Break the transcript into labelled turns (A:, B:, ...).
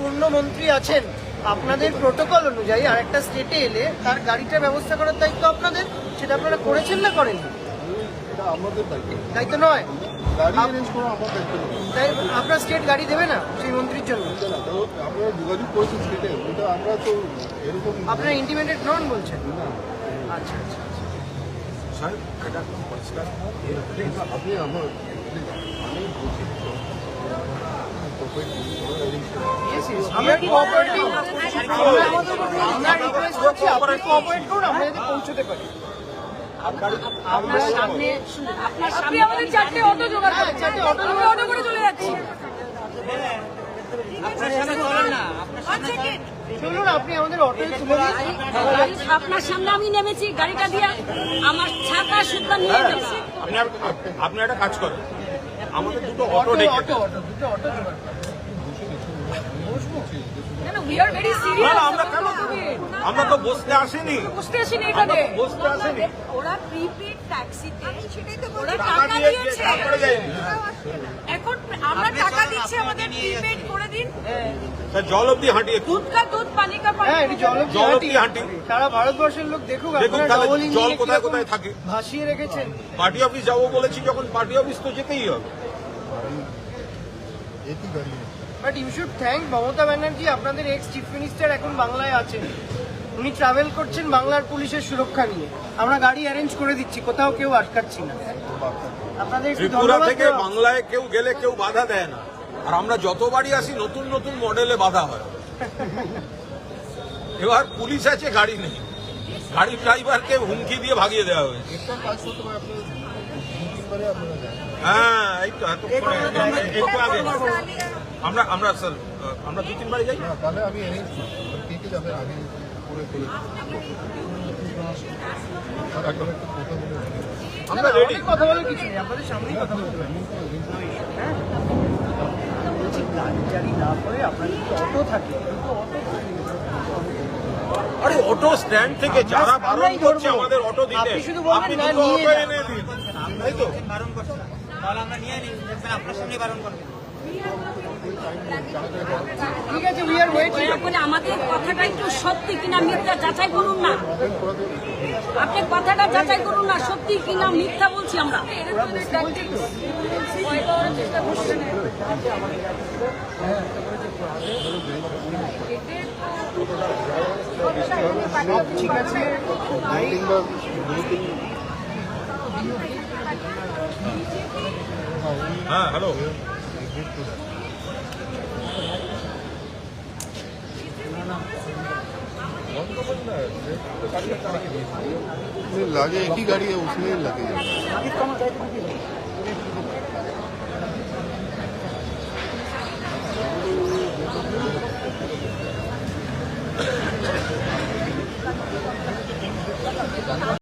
A: পূর্ণ মন্ত্রী আছেন আপনাদের প্রোটোকল অনুযায়ী আর একটা স্টেটে এলে তার গাড়িটা ব্যবস্থা করার দায়িত্ব আপনাদের? সেটা আপনারা করেছেন না
B: করেন দায়িত্ব।
A: নয়। আপনার স্টেট গাড়ি দেবে না সেই মন্ত্রীর জন্য
B: আপনারা যোগাযোগ স্টেটে ওটা আমরা তো এরকম
A: আপনারা ইন্টিমেটেড নন বলছেন? আচ্ছা আচ্ছা
B: সাহেব এটা পরিষ্কার আপনি আমার আমি বলছি
A: আমরা কোঅপারেটিভ আমরা আমাদের আমরা রিকোয়েস্ট করছি আপনি কোঅপারেট করুন আমরা যাতে পৌঁছতে পারি।
C: আপনার সামনে আপনার সামনে আমাদের চারটে অটো জোগাড়
A: হ্যাঁ, চারটে অটো
C: আমরা অটো করে চলে যাচ্ছি।
A: চলুন আপনি আমাদের অটোয় তুলে
C: আপনার সামনে আমি নেমেছি গাড়িটা দিয়ে আমার ছাতা সুদ্ধা নিয়ে
D: আপনি আপনি একটা কাজ করেন। আমাদের দুটো অটো ডেকে
A: অটো অটো দুটো অটো জোগাড় করুন।
C: কেন উই আর ভেরি
D: না,
C: সিরিয়াস
D: না, আমরা কেন আমরা তো বসতে আসিনি।
C: আসিনি এখানে।
D: বসতে আসিনি।
E: ওরা প্রিপেড ট্যাক্সিতে সেটাই তো
C: ওরা
D: টাকা
C: দিয়েছে।
E: এখন আমরা টাকা দিচ্ছি আমাদের প্রিপেড করে দিন।
D: স্যার জল অব্দি হাঁটি
C: দুধ কা দুধ পানি কা পানি
A: হ্যাঁ জল
D: জল অব্দি হাঁটি
A: সারা ভারতবর্ষের লোক দেখুক
D: দেখুন তাহলে জল কোথায় কোথায় থাকে।
A: ভাসিয়ে রেখেছেন।
D: পার্টি অফিস যাব বলেছি যখন পার্টি অফিস তো যেতেই হবে।
A: But you should thank Mamata Banerjee আপনাদের এক্স চিফ মিনিস্টার এখন বাংলায় আছেন। উনি ট্রাভেল করছেন বাংলার পুলিশের সুরক্ষা নিয়ে। আমরা গাড়ি অ্যারেঞ্জ করে দিচ্ছি কোথাও কেউ আটকাচ্ছি না। আপনাদের
D: ত্রিপুরা থেকে বাংলায় কেউ গেলে কেউ বাধা দেয় না। আর আমরা যতবারই আসি নতুন নতুন মডেলে বাধা হয়। এবার পুলিশ আছে গাড়ি নেই। গাড়ি ড্রাইভারকে হুমকি দিয়ে ভাগিয়ে দেওয়া হয়েছে। হ্যাঁ এই তো একটু আগে। আমরা আমরা স্যার আমরা দু যাই?
B: না তাহলে আমি অ্যারেঞ্জ কে কে যাবেন আগে করে করে আর এখন একটু কথা বলে
D: আমরা রেডি
A: কথা বলার কিছু নেই আপনাদের সামনেই কথা বলতে হ্যাঁ বলছি গাড়ি না করে আপনার যদি অটো থাকে দুটো অটো
D: আরে অটো স্ট্যান্ড থেকে যারা বারণ করছে আমাদের অটো দিতে
A: আপনি শুধু বলবেন
D: আপনি
A: না, নিয়ে
D: অটো
A: যান।
D: এনে দিন। তাই তো?
F: বারণ করছে। তাহলে আমরা নিয়ে নিই আপনার সামনে বারণ করবে।
A: ঠিক আছে উই আর ওয়েটিং
C: দয়া করে আমাদের কথাটা একটু সত্যি কিনা মিথ্যা যাচাই করুন না। আপনি কথাটা যাচাই করুন না সত্যি কিনা মিথ্যা বলছি আমরা।
A: ঠিক আছে
D: हाँ हेलो
B: लागे एक ही गाड़ी है उसमें लगे।